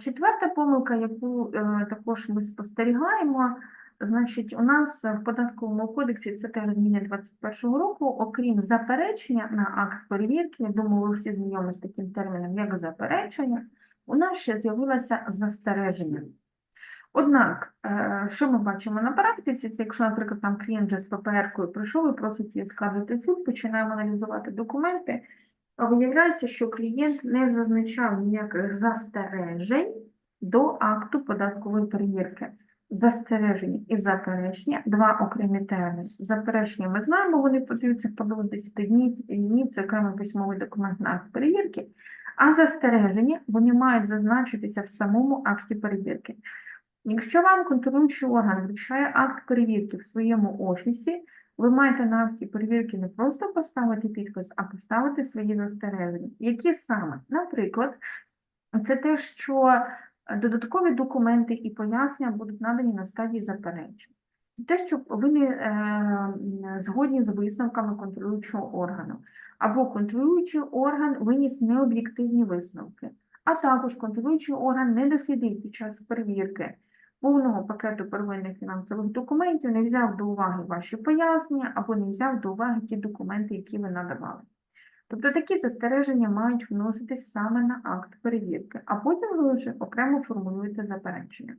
Четверта помилка, яку е, також ми спостерігаємо, значить, у нас в податковому кодексі це теж зміни 21 року, окрім заперечення на акт перевірки, я думаю, ви всі знайомі з таким терміном, як заперечення, у нас ще з'явилося застереження. Однак, е, що ми бачимо на практиці, це якщо, наприклад, там клієнт вже з ППР-кою прийшов і просить її в суд, починаємо аналізувати документи, а виявляється, що клієнт не зазначав ніяких застережень до акту податкової перевірки. Застереження і заперечення – два окремі терміни. Заперечення ми знаємо, вони подаються впродовж 10 днів, днів це окремий письмовий документ на акт перевірки, а застереження вони мають зазначитися в самому акті перевірки. Якщо вам контролюючий орган вручає акт перевірки в своєму офісі, ви маєте на акті перевірки не просто поставити підпис, а поставити свої застереження. Які саме? Наприклад, це те, що додаткові документи і пояснення будуть надані на стадії заперечень. Це Те, що ви не е, згодні з висновками контролюючого органу, або контролюючий орган виніс необ'єктивні висновки, а також контролюючий орган не дослідив під час перевірки повного пакету первинних фінансових документів, не взяв до уваги ваші пояснення або не взяв до уваги ті документи, які ви надавали. Тобто такі застереження мають вноситись саме на акт перевірки, а потім ви вже окремо формулюєте заперечення.